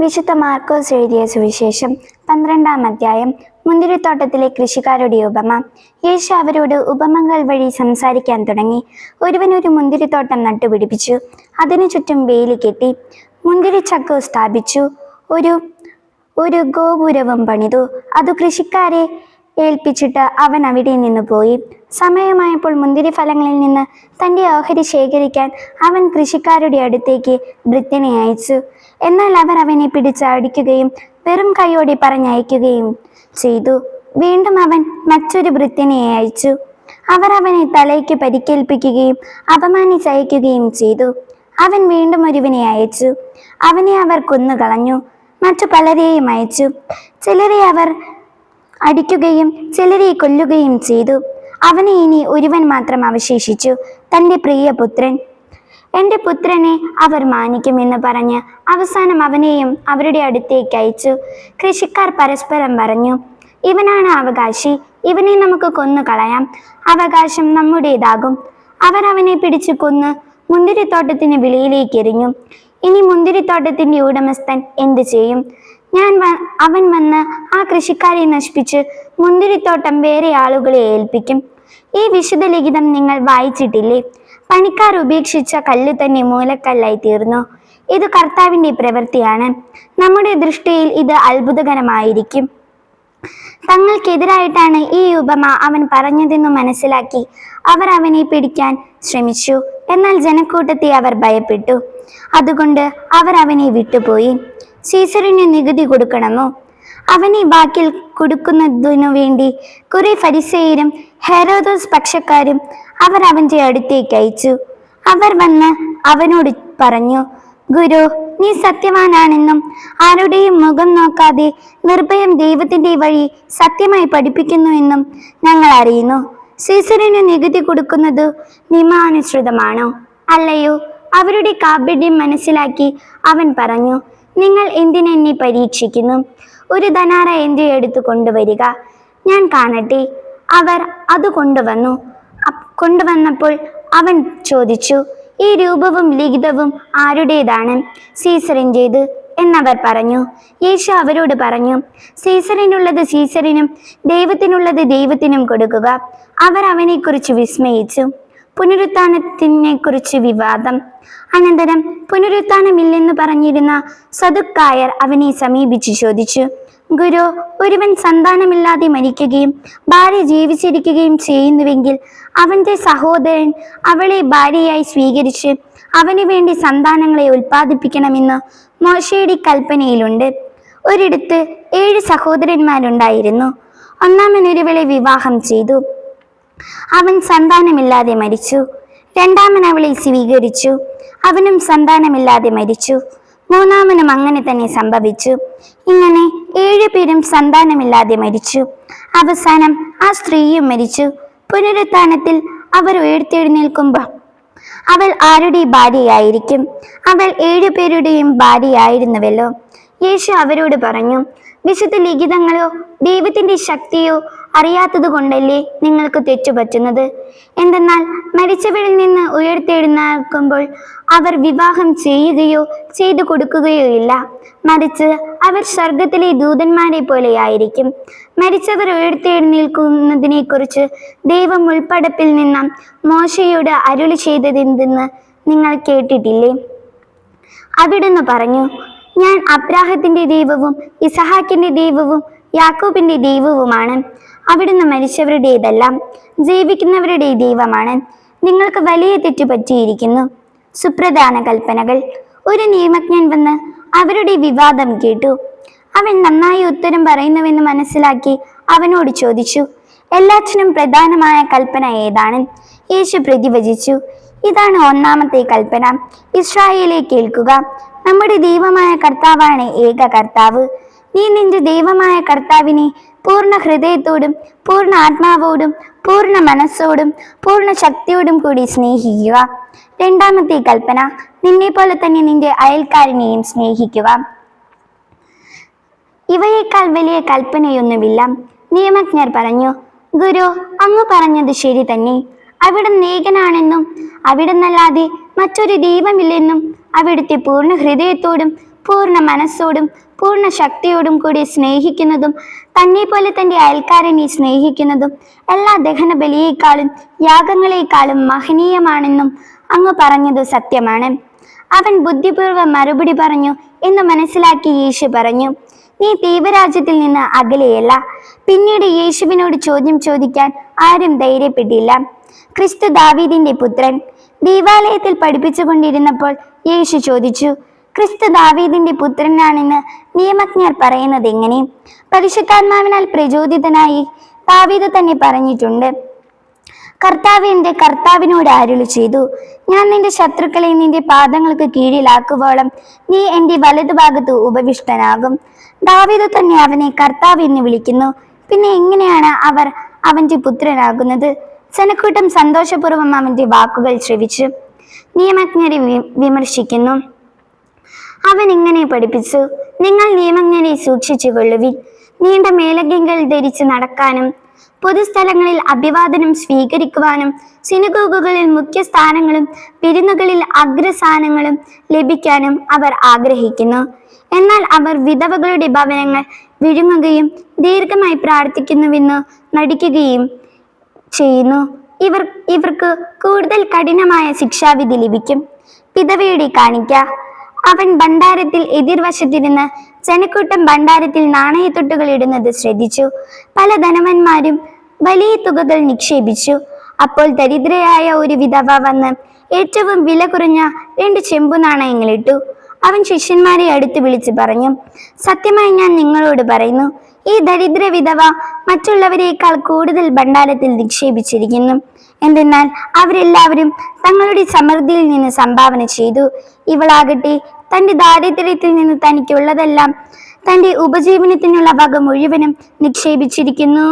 വിശുദ്ധ മാർക്കോസ് എഴുതിയ സുവിശേഷം പന്ത്രണ്ടാം അധ്യായം മുന്തിരിത്തോട്ടത്തിലെ കൃഷിക്കാരുടെ ഉപമ. യേശു അവരോട് ഉപമകൾ വഴി സംസാരിക്കാൻ തുടങ്ങി. ഒരുവൻ ഒരു മുന്തിരിത്തോട്ടം നട്ടുപിടിപ്പിച്ചു. അതിനു ചുറ്റും വേലി കെട്ടി മുന്തിരിച്ചക്ക് സ്ഥാപിച്ചു. ഒരു ഒരു ഗോപുരവും പണിതു. അത് കൃഷിക്കാരെ ഏൽപ്പിച്ചിട്ട് അവൻ അവിടെ നിന്ന് പോയി. സമയമായപ്പോൾ മുന്തിരി ഫലങ്ങളിൽ നിന്ന് തന്റെ ഓഹരി ശേഖരിക്കാൻ അവൻ കൃഷിക്കാരുടെ അടുത്തേക്ക് ഭൃത്യനെ അയച്ചു. എന്നാൽ അവർ അവനെ പിടിച്ച് അടിക്കുകയും വെറും കൈയോടെ പറഞ്ഞയക്കുകയും ചെയ്തു. വീണ്ടും അവൻ മറ്റൊരു ഭൃത്യനെ അയച്ചു. അവർ അവനെ തലയ്ക്ക് പരിക്കേൽപ്പിക്കുകയും അപമാനിച്ചയക്കുകയും ചെയ്തു. അവൻ വീണ്ടും ഒരുവനെ അയച്ചു. അവനെ അവർ കൊന്നുകളഞ്ഞു. മറ്റു പലരെയും അയച്ചു. ചിലരെ അവർ അടിക്കുകയും ചിലരെ കൊല്ലുകയും ചെയ്തു. അവനെ ഇനി ഒരുവൻ മാത്രം അവശേഷിച്ചു. തന്റെ പ്രിയ പുത്രൻ. എന്റെ പുത്രനെ അവർ മാനിക്കുമെന്ന് പറഞ്ഞ് അവസാനം അവനെയും അവരുടെ അടുത്തേക്ക് അയച്ചു. കൃഷിക്കാർ പരസ്പരം പറഞ്ഞു ഇവനാണ് അവകാശി. ഇവനെ നമുക്ക് കൊന്നു കളയാം. അവകാശം നമ്മുടേതാകും. അവർ അവനെ പിടിച്ചു കൊന്ന് മുന്തിരിത്തോട്ടത്തിന് വെളിയിലേക്ക് എറിഞ്ഞു. ഇനി മുന്തിരിത്തോട്ടത്തിന്റെ ഉടമസ്ഥൻ എന്തു ചെയ്യും? ഞാൻ അവൻ വന്ന് ആ കൃഷിക്കാരെ നശിപ്പിച്ച് മുന്തിരിത്തോട്ടം വേറെ ആളുകളെ ഏൽപ്പിക്കും. ഈ വിശുദ്ധ ലിഖിതം നിങ്ങൾ വായിച്ചിട്ടില്ലേ? പണിക്കാർ ഉപേക്ഷിച്ച കല്ല് തന്നെ മൂലക്കല്ലായി തീർന്നു. ഇത് കർത്താവിന്റെ പ്രവൃത്തിയാണ്. നമ്മുടെ ദൃഷ്ടിയിൽ ഇത് അത്ഭുതകരമായിരിക്കും. തങ്ങൾക്കെതിരായിട്ടാണ് ഈ ഉപമ അവൻ പറഞ്ഞതെന്ന് മനസ്സിലാക്കി അവർ അവനെ പിടിക്കാൻ ശ്രമിച്ചു. എന്നാൽ ജനക്കൂട്ടത്തെ അവർ ഭയപ്പെട്ടു. അതുകൊണ്ട് അവർ അവനെ വിട്ടുപോയി. സീസറിന് നികുതി കൊടുക്കണമോ? അവനെ ബാക്കിൽ കൊടുക്കുന്നതിനു വേണ്ടി കുറെ ഫരിസേരും ഹെറോദോസ് പക്ഷക്കാരും അവർ അവന്റെ അടുത്തേക്ക് അയച്ചു. അവർ വന്ന് അവനോട് പറഞ്ഞു ഗുരു നീ സത്യവാനാണെന്നും ആരുടെയും മുഖം നോക്കാതെ നിർഭയം ദൈവത്തിന്റെ വഴി സത്യമായി പഠിപ്പിക്കുന്നുവെന്നും ഞങ്ങൾ അറിയുന്നു. സീസറിന് നികുതി കൊടുക്കുന്നത് നിയമാനുസൃതമാണോ അല്ലയോ? അവരുടെ കാപട്യം മനസ്സിലാക്കി അവൻ പറഞ്ഞു നിങ്ങൾ എന്തിനെന്നെ പരീക്ഷിക്കുന്നു? ഒരു ധനാറ എന്റെ എടുത്തു കൊണ്ടുവരിക. ഞാൻ കാണട്ടെ. അവർ അത് കൊണ്ടുവന്നു. കൊണ്ടുവന്നപ്പോൾ അവൻ ചോദിച്ചു ഈ രൂപവും ലിഖിതവും ആരുടേതാണ്? സീസറിന്റേത് എന്നവർ പറഞ്ഞു. യേശു അവരോട് പറഞ്ഞു സീസറിനുള്ളത് സീസറിനും ദൈവത്തിനുള്ളത് ദൈവത്തിനും കൊടുക്കുക. അവർ അവനെക്കുറിച്ച് വിസ്മയിച്ചു. പുനരുത്ഥാനത്തിനെ കുറിച്ച് വിവാദം. അനന്തരം പുനരുത്ഥാനമില്ലെന്ന് പറഞ്ഞിരുന്ന സദുക്കായർ അവനെ സമീപിച്ച് ചോദിച്ചു ഗുരു ഒരുവൻ സന്താനമില്ലാതെ മരിക്കുകയും ഭാര്യ ജീവിച്ചിരിക്കുകയും ചെയ്യുന്നുവെങ്കിൽ അവന്റെ സഹോദരൻ അവളെ ഭാര്യയായി സ്വീകരിച്ച് അവന് വേണ്ടി സന്താനങ്ങളെ ഉൽപ്പാദിപ്പിക്കണമെന്ന് മോശയുടെ കൽപ്പനയിലുണ്ട്. ഒരിടത്ത് ഏഴ് സഹോദരന്മാരുണ്ടായിരുന്നു. ഒന്നാമനൊരുവളെ വിവാഹം ചെയ്തു. അവൻ സന്താനമില്ലാതെ മരിച്ചു. രണ്ടാമൻ അവളെ സ്വീകരിച്ചു. അവനും സന്താനമില്ലാതെ മരിച്ചു. മൂന്നാമനും അങ്ങനെ തന്നെ സംഭവിച്ചു. ഇങ്ങനെ ഏഴു പേരും സന്താനമില്ലാതെ മരിച്ചു. അവസാനം ആ സ്ത്രീയും മരിച്ചു. പുനരുത്ഥാനത്തിൽ അവർ ഉയർത്തെഴുന്നേൽക്കുമ്പോൾ അവൾ ആരുടെ ഭാര്യയായിരിക്കും? അവൾ ഏഴുപേരുടെയും ഭാര്യയായിരുന്നുവല്ലോ. യേശു അവരോട് പറഞ്ഞു വിശുദ്ധ ലിഖിതങ്ങളോ ദൈവത്തിന്റെ ശക്തിയോ അറിയാത്തത് കൊണ്ടല്ലേ നിങ്ങൾക്ക് തെറ്റുപറ്റുന്നത് എന്തെന്നാൽ മരിച്ചവരിൽ നിന്ന് ഉയർത്തെഴുന്നേൽക്കുമ്പോൾ അവർ വിവാഹം ചെയ്യുകയോ ചെയ്തു കൊടുക്കുകയോ ഇല്ല. മറിച്ച് അവർ സ്വർഗത്തിലെ ദൂതന്മാരെ പോലെയായിരിക്കും മരിച്ചവർ ഉയർത്തെഴുന്നേൽക്കുന്നതിനെക്കുറിച്ച് ദൈവം ഉൾപ്പടപ്പിൽ നിന്നും മോശയോട് അരുളി ചെയ്തതെന്തെന്ന് നിങ്ങൾ കേട്ടിട്ടില്ലേ? അവിടുന്ന് പറഞ്ഞു ഞാൻ അബ്രാഹത്തിന്റെ ദൈവവും ഇസഹാക്കിന്റെ ദൈവവും യാക്കോബിന്റെ ദൈവവുമാണ്. അവിടുന്ന് മരിച്ചവരുടേതെല്ലാം ജീവിക്കുന്നവരുടെ ദൈവമാണ്. നിങ്ങൾക്ക് വലിയ തെറ്റു പറ്റിയിരിക്കുന്നു. സുപ്രധാന കൽപ്പനകൾ. ഒരു നിയമജ്ഞൻ വന്ന് അവരുടെ വിവാദം കേട്ടു. അവൻ നന്നായി ഉത്തരം പറയുന്നുവെന്ന് മനസ്സിലാക്കി അവനോട് ചോദിച്ചു എല്ലാറ്റിനും പ്രധാനമായ കൽപ്പന ഏതാണ്? യേശു പ്രതിവചിച്ചു ഇതാണ് ഒന്നാമത്തെ കൽപ്പന. ഇസ്രായേലെ കേൾക്കുക നമ്മുടെ ദൈവമായ കർത്താവാണ് ഏക കർത്താവ്. നീ നിന്റെ ദൈവമായ കർത്താവിനെ പൂർണ ഹൃദയത്തോടും പൂർണ ആത്മാവോടും പൂർണ മനസ്സോടും പൂർണ ശക്തിയോടും കൂടി സ്നേഹിക്കുക. രണ്ടാമത്തെ കൽപ്പന നിന്നെ പോലെ തന്നെ നിന്റെ അയൽക്കാരനെയും സ്നേഹിക്കുക. ഇവയേക്കാൾ വലിയ കൽപ്പനയൊന്നുമില്ല. നിയമജ്ഞർ പറഞ്ഞു ഗുരു അങ്ങ് പറഞ്ഞത് ശരി തന്നെ. അവിടെ ഏകനാണെന്നും അവിടുന്നല്ലാതെ മറ്റൊരു ദൈവമില്ലെന്നും അവിടുത്തെ പൂർണ ഹൃദയത്തോടും പൂർണ മനസ്സോടും പൂർണ ശക്തിയോടും കൂടി സ്നേഹിക്കുന്നതും തന്നെ പോലെ തന്റെ അയൽക്കാരനെ സ്നേഹിക്കുന്നതും എല്ലാ ദഹന ബലിയേക്കാളും യാഗങ്ങളെക്കാളും മഹനീയമാണെന്നും അങ്ങ് പറഞ്ഞത് സത്യമാണ്. അവൻ ബുദ്ധിപൂർവം മറുപടി പറഞ്ഞു എന്ന് മനസ്സിലാക്കി യേശു പറഞ്ഞു നീ ദൈവരാജ്യത്തിൽ നിന്ന് അകലെയല്ല. പിന്നീട് യേശുവിനോട് ചോദ്യം ചോദിക്കാൻ ആരും ധൈര്യപ്പെട്ടില്ല. ക്രിസ്തു ദാവീദിന്റെ പുത്രൻ. ദേവാലയത്തിൽ പഠിപ്പിച്ചുകൊണ്ടിരുന്നപ്പോൾ യേശു ചോദിച്ചു ക്രിസ്തു ദാവീദിന്റെ പുത്രനാണെന്ന് നിയമജ്ഞർ പറയുന്നത് എങ്ങനെ? പരിശുദ്ധാത്മാവിനാൽ പ്രചോദിതനായി ദാവീദ് തന്നെ പറഞ്ഞിട്ടുണ്ട്. കർത്താവ് എന്റെ കർത്താവിനോട് അരുളി ചെയ്തു. ഞാൻ നിന്റെ ശത്രുക്കളെ നിന്റെ പാദങ്ങൾക്ക് കീഴിലാക്കുവോളം നീ എന്റെ വലതുഭാഗത്ത് ഉപവിഷ്ടനാകും. ദാവീദ് തന്നെ അവനെ കർത്താവ് എന്ന് വിളിക്കുന്നു. പിന്നെ എങ്ങനെയാണ് അവർ അവന്റെ പുത്രനാകുന്നത്? ജനക്കൂട്ടം സന്തോഷപൂർവം അവന്റെ വാക്കുകൾ ശ്രവിച്ചു. നിയമജ്ഞരെ വിമർശിക്കുന്നു. അവൻ ഇങ്ങനെ പഠിപ്പിച്ചു? നിങ്ങൾ നിയമജ്ഞരെ സൂക്ഷിച്ചു കൊള്ളുവിൻ? നീണ്ട മേലങ്കികൾ ധരിച്ച് നടക്കാനും പൊതുസ്ഥലങ്ങളിൽ അഭിവാദനം സ്വീകരിക്കുവാനും സിനിഗോഗുകളിൽ മുഖ്യ സ്ഥാനങ്ങളും വിരുന്നുകളിൽ അഗ്രസ്ഥാനങ്ങളും ലഭിക്കാനും അവർ ആഗ്രഹിക്കുന്നു. എന്നാൽ അവർ വിധവകളുടെ ഭവനങ്ങൾ വിഴുങ്ങുകയും ദീർഘമായി പ്രാർത്ഥിക്കുന്നുവെന്ന് നടിക്കുകയും ചെയ്യുന്നു. ഇവർ ഇവർക്ക് കൂടുതൽ കഠിനമായ ശിക്ഷാവിധി ലഭിക്കും. പിതവയുടെ കാണിക്ക. അവൻ ഭണ്ഡാരത്തിൽ എതിർവശത്തിരുന്ന് ജനക്കൂട്ടം ഭണ്ഡാരത്തിൽ നാണയത്തൊട്ടുകൾ ഇടുന്നത് ശ്രദ്ധിച്ചു. പല ധനവന്മാരും വലിയ തുകകൾ നിക്ഷേപിച്ചു. അപ്പോൾ ദരിദ്രയായ ഒരു വിധവ വന്ന് ഏറ്റവും വില കുറഞ്ഞ രണ്ട് ചെമ്പു നാണയങ്ങൾ ഇട്ടു. അവൻ ശിഷ്യന്മാരെ അടുത്ത് വിളിച്ച് പറഞ്ഞു സത്യമായി ഞാൻ നിങ്ങളോട് പറയുന്നു ഈ ദരിദ്ര വിധവ മറ്റുള്ളവരെക്കാൾ കൂടുതൽ ഭണ്ഡാരത്തിൽ നിക്ഷേപിച്ചിരിക്കുന്നു. എന്തെന്നാൽ അവരെല്ലാവരും തങ്ങളുടെ സമൃദ്ധിയിൽ നിന്ന് സംഭാവന ചെയ്തു. ഇവളാകട്ടെ തന്റെ ദാരിദ്ര്യത്തിൽ നിന്ന് തനിക്കുള്ളതെല്ലാം തന്റെ ഉപജീവനത്തിനുള്ള വക മുഴുവനും നിക്ഷേപിച്ചിരിക്കുന്നു.